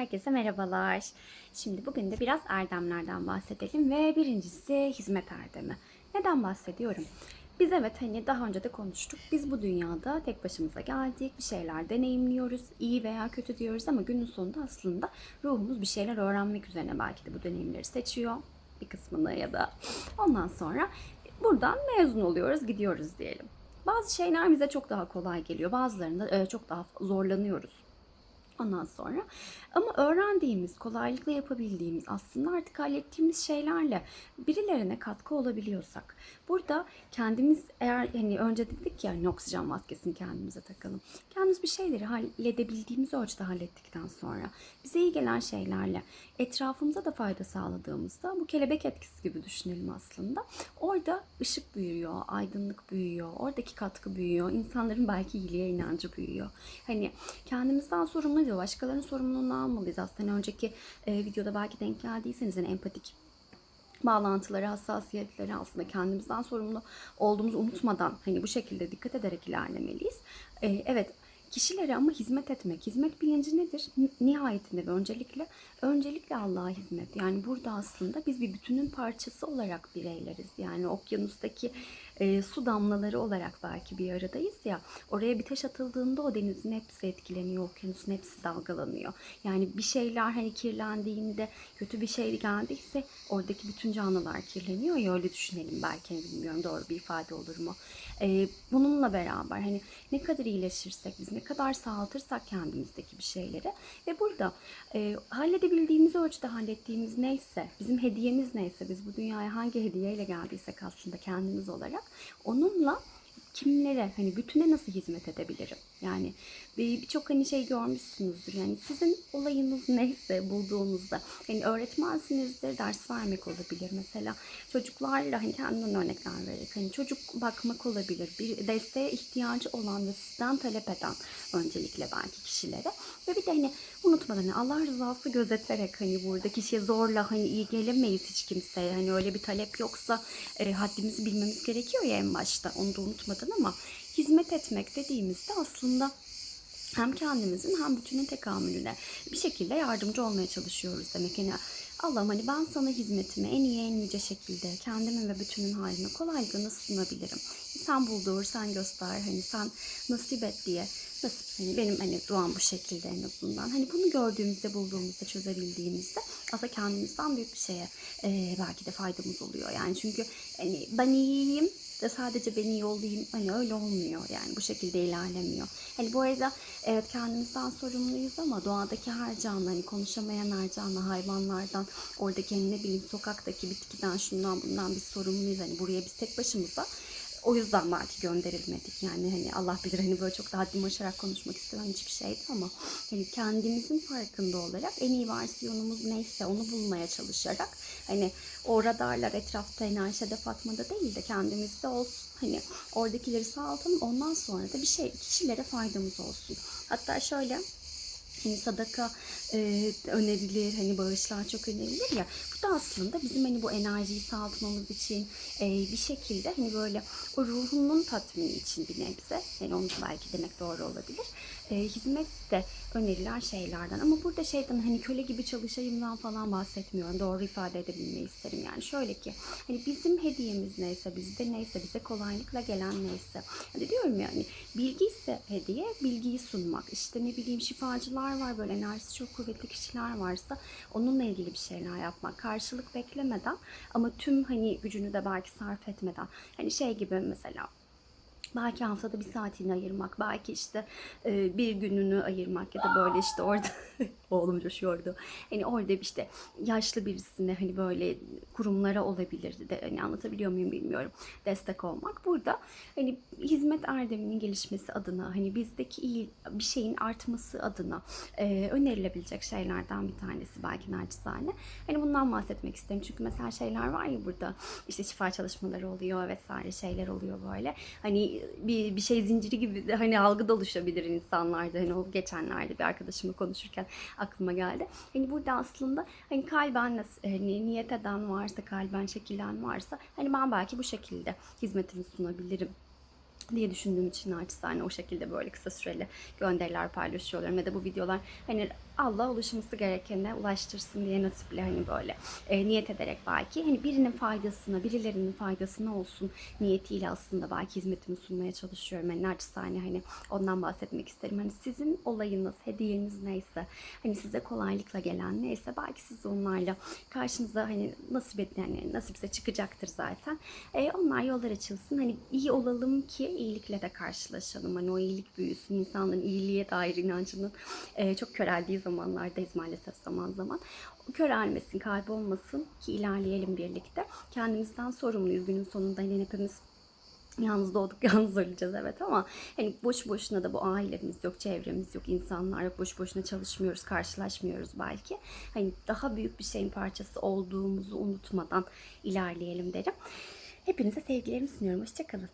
Herkese merhabalar. Şimdi bugün de biraz erdemlerden bahsedelim ve birincisi hizmet erdemi. Neden bahsediyorum? Biz evet hani daha önce de konuştuk. Biz bu dünyada tek başımıza geldik. Bir şeyler deneyimliyoruz. iyi veya kötü diyoruz ama günün sonunda aslında ruhumuz bir şeyler öğrenmek üzerine belki de bu deneyimleri seçiyor. Bir kısmını ya da ondan sonra buradan mezun oluyoruz, gidiyoruz diyelim. Bazı şeyler bize çok daha kolay geliyor. Bazılarında e, çok daha zorlanıyoruz. Ondan sonra ama öğrendiğimiz, kolaylıkla yapabildiğimiz, aslında artık hallettiğimiz şeylerle birilerine katkı olabiliyorsak, burada kendimiz eğer hani önce dedik ya hani oksijen maskesini kendimize takalım. Kendimiz bir şeyleri halledebildiğimiz ölçüde hallettikten sonra bize iyi gelen şeylerle etrafımıza da fayda sağladığımızda bu kelebek etkisi gibi düşünelim aslında. Orada ışık büyüyor, aydınlık büyüyor, oradaki katkı büyüyor, insanların belki iyiliğe inancı büyüyor. Hani kendimizden sorumlu değil, başkalarının sorumluluğunu almalıyız. Aslında önceki e, videoda belki denk geldiyseniz hani empatik bağlantıları, hassasiyetleri aslında kendimizden sorumlu olduğumuzu unutmadan hani bu şekilde dikkat ederek ilerlemeliyiz. E, evet kişilere ama hizmet etmek. Hizmet bilinci nedir? Nihayetinde ve öncelikle öncelikle Allah'a hizmet. Yani burada aslında biz bir bütünün parçası olarak bireyleriz. Yani okyanustaki e, su damlaları olarak belki bir aradayız ya. Oraya bir taş atıldığında o denizin hepsi etkileniyor, okyanusun hepsi dalgalanıyor. Yani bir şeyler hani kirlendiğinde, kötü bir şey geldiyse oradaki bütün canlılar kirleniyor ya öyle düşünelim belki bilmiyorum doğru bir ifade olur mu? E, bununla beraber hani ne kadar iyileşirsek biz ne kadar sağaltırsak kendimizdeki bir şeyleri. Ve burada e, halledebildiğimiz ölçüde hallettiğimiz neyse, bizim hediyemiz neyse, biz bu dünyaya hangi hediyeyle geldiysek aslında kendimiz olarak onunla kimlere hani bütüne nasıl hizmet edebilirim? Yani bir- birçok hani şey görmüşsünüzdür. Yani sizin olayınız neyse bulduğunuzda hani öğretmensinizdir, ders vermek olabilir mesela. Çocuklarla hani kendimden örnekler vererek hani çocuk bakmak olabilir. Bir desteğe ihtiyacı olan ve sizden talep eden öncelikle belki kişilere. Ve bir de hani unutmadan hani Allah rızası gözeterek hani burada kişiye zorla hani iyi gelemeyiz hiç kimseye. Hani öyle bir talep yoksa e, haddimizi bilmemiz gerekiyor ya en başta. Onu da unutmadan ama hizmet etmek dediğimizde aslında hem kendimizin hem bütünün tekamülüne bir şekilde yardımcı olmaya çalışıyoruz demek. Yani Allah'ım hani ben sana hizmetimi en iyi en yüce şekilde kendimin ve bütünün haline nasıl sunabilirim? Sen buldur, sen göster, hani sen nasip et diye nasip hani benim hani duam bu şekilde en azından. Hani bunu gördüğümüzde, bulduğumuzda, çözebildiğimizde aslında kendimizden büyük bir şeye eee, belki de faydamız oluyor. Yani çünkü hani ben iyiyim de sadece beni yollayayım hani öyle olmuyor yani bu şekilde ilerlemiyor. Hani bu arada evet kendimizden sorumluyuz ama doğadaki her canlı hani konuşamayan her canlı hayvanlardan oradaki ne bileyim sokaktaki bitkiden şundan bundan biz sorumluyuz hani buraya biz tek başımıza o yüzden belki gönderilmedik. Yani hani Allah bilir hani böyle çok da haddimi aşarak konuşmak istemem hiçbir şeydi ama hani kendimizin farkında olarak en iyi versiyonumuz neyse onu bulmaya çalışarak hani o radarlar etrafta hani Ayşe'de Fatma'da değil de kendimizde olsun. Hani oradakileri sağaltalım ondan sonra da bir şey kişilere faydamız olsun. Hatta şöyle hani sadaka e, önerilir, hani bağışlar çok önerilir ya. Bu da aslında bizim hani bu enerjiyi sağaltmamız için e, bir şekilde hani böyle o ruhunun tatmini için bir nebze. Yani onu belki demek doğru olabilir. E, hizmet de önerilen şeylerden. Ama burada şeyden hani köle gibi çalışayımdan falan bahsetmiyorum. Doğru ifade edebilmeyi isterim. Yani şöyle ki hani bizim hediyemiz neyse, bizde neyse, bize kolaylıkla gelen neyse. Hani diyorum yani bilgi ise hediye, bilgiyi sunmak. İşte ne bileyim şifacılar var böyle enerjisi çok kuvvetli kişiler varsa onunla ilgili bir şeyler yapmak. Karşılık beklemeden ama tüm hani gücünü de belki sarf etmeden. Hani şey gibi mesela Belki haftada bir saatini ayırmak, belki işte e, bir gününü ayırmak ya da böyle işte orada oğlum coşuyordu. Hani orada işte yaşlı birisine hani böyle kurumlara olabilir de hani anlatabiliyor muyum bilmiyorum. Destek olmak. Burada hani hizmet erdeminin gelişmesi adına hani bizdeki iyi bir şeyin artması adına e, önerilebilecek şeylerden bir tanesi belki naçizane. Hani bundan bahsetmek isterim. Çünkü mesela şeyler var ya burada işte şifa çalışmaları oluyor vesaire şeyler oluyor böyle. Hani bir, bir şey zinciri gibi de hani algı da oluşabilir insanlarda. Hani o geçenlerde bir arkadaşımla konuşurken aklıma geldi. Hani burada aslında hani kalben hani niyet eden varsa, kalben şekillen varsa hani ben belki bu şekilde hizmetimi sunabilirim diye düşündüğüm için naçizane o şekilde böyle kısa süreli gönderiler paylaşıyorum ya da bu videolar hani Allah ulaşılması gerekene ulaştırsın diye nasiple hani böyle e, niyet ederek belki hani birinin faydasına, birilerinin faydasına olsun niyetiyle aslında belki hizmetimi sunmaya çalışıyorum. Hani naçizane hani ondan bahsetmek isterim. Hani sizin olayınız, hediyeniz neyse, hani size kolaylıkla gelen neyse belki siz onlarla karşınıza hani nasip et yani nasipse çıkacaktır zaten. E, onlar yollar açılsın. Hani iyi olalım ki iyilikle de karşılaşalım. Hani o iyilik büyüsün. insanların iyiliğe dair inancının e, çok köreldiği zamanlardayız maalesef zaman zaman. O körelmesin, kaybolmasın ki ilerleyelim birlikte. Kendimizden sorumluyuz günün sonunda. Hani hepimiz Yalnız doğduk, yalnız öleceğiz evet ama hani boş boşuna da bu ailemiz yok, çevremiz yok, insanlar yok, boş boşuna çalışmıyoruz, karşılaşmıyoruz belki. Hani daha büyük bir şeyin parçası olduğumuzu unutmadan ilerleyelim derim. Hepinize sevgilerimi sunuyorum. Hoşçakalın.